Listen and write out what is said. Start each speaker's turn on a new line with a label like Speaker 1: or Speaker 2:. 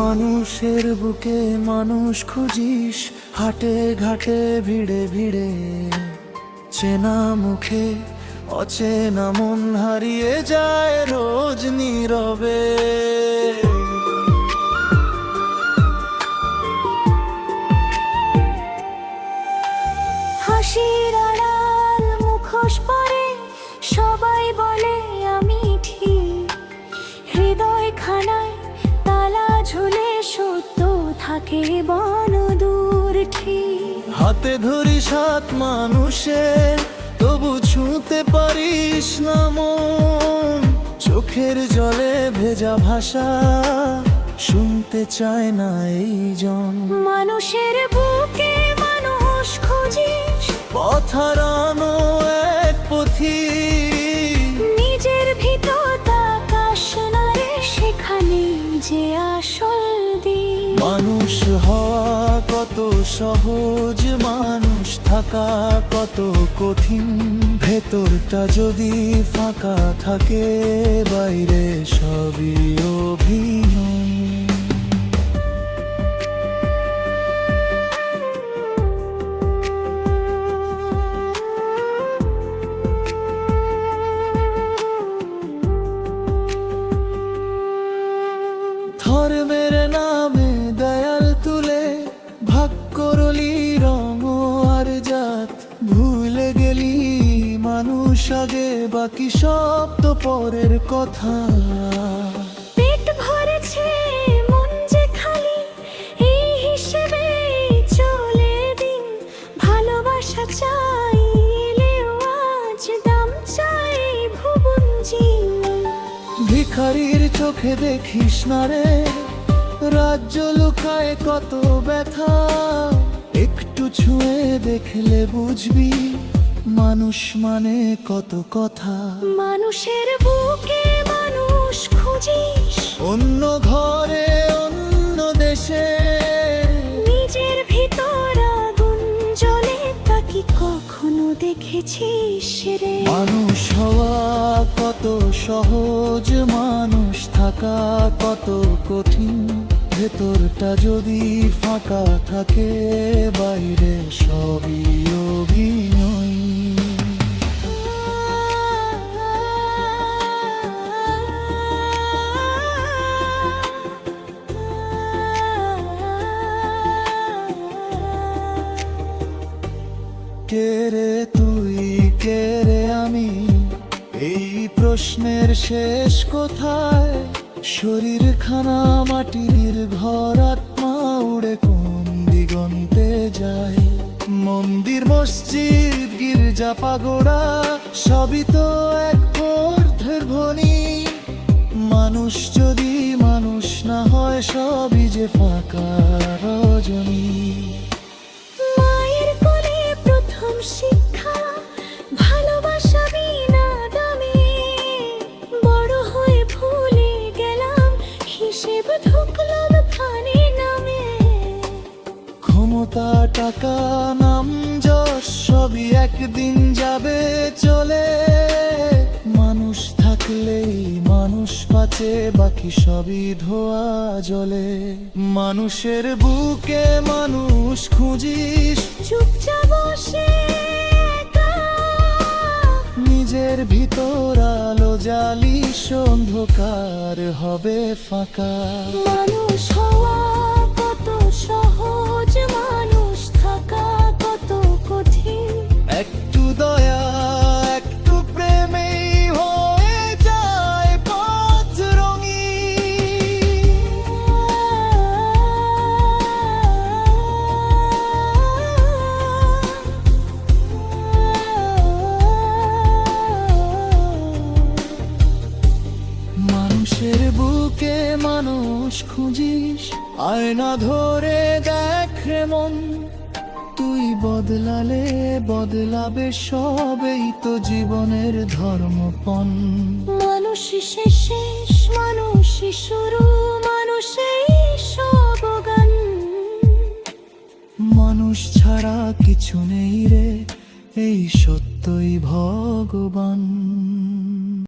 Speaker 1: মানুষের বুকে মানুষ খুঁজিস, হাটে ঘাটে, ভিড়ে ভিড়ে। চেনা মুখে অচেনা মন হারিয়ে যায় রোজ নীরবে।
Speaker 2: থাকে বন দূর ঠিক।
Speaker 1: হাতে ধরি সাত মানুষের তবু ছুঁতে পারিস না মন। চোখের জলে ভেজা ভাষা শুনতে চায় না এই জন
Speaker 2: মানুষের বুকে মানুষ খুঁজিস।
Speaker 1: পথ হারানো এক পথি।
Speaker 2: নিজের ভিতর তাকাস না রে সেখানে যে আসল
Speaker 1: কত সহজ মানুষ থাকা কত কঠিন। ভেতরটা যদি ফাঁকা থাকে, বাইরে সবই অভিনয় ধর্মের নামে গেলি মানুষ আগে বাকি সব তো পরের কথা।
Speaker 2: পেট ভরেছে মন যে খালি এই হিসেবে চলে দিন। ভালোবাসা চাইলেও আজ দাম চাই ভুবন
Speaker 1: ভিখারির চোখে দেখিস না রে রাজ্য লুকায় কত ব্যথা। একটু ছুঁয়ে দেখলে বুঝবি মানুষ মানে কত কথা?
Speaker 2: মানুষের বুকে মানুষ খুঁজিস।
Speaker 1: অন্য ঘরে অন্য দেশে।
Speaker 2: নিজের ভিতর আগুন জ্বলে তা কি কখনো দেখেছিস রে?
Speaker 1: মানুষ হওয়া কত সহজ মানুষ থাকা কত কঠিন। ভেতরটা যদি ফাঁকা থাকে বাইরে সবই অভিনয়। প্রশ্নের শেষ কোথায়? শরীর খানা মাটির ঘর আত্মা উড়ে কোন দিগন্তে যায়? মন্দির, মসজিদ, গির্জা, পাগোড়া, সবই তো এক অর্ধের ধ্বনি। মানুষ যদি মানুষ না হয়, সবই যে ফাঁকা রজনী। ক্ষমতা টাকা নাম যশ সবই একদিন যাবে চলে। মানুষ থাকলেই মানুষ বাঁচে বাকি সবই ধোয়া জলে। মানুষের বুকে মানুষ খুঁজিস।
Speaker 2: চুপচাপ বসে
Speaker 1: নিজের ভিতর আলো জ্বালিস অন্ধকার হবে ফাঁকা।
Speaker 2: মানুষ হওয়া
Speaker 1: মানুষের বুকে মানুষ খুঁজিস আয়না ধরে দেখ রে মন। তুই বদলালে বদলাবে সবেই তো জীবনের ধর্মপণ
Speaker 2: মানুষ শেষ মানুষ শুরু মানুষই সব গান।
Speaker 1: মানুষ ছাড়া কিছু নেই রে এই সত্যই ভগবান।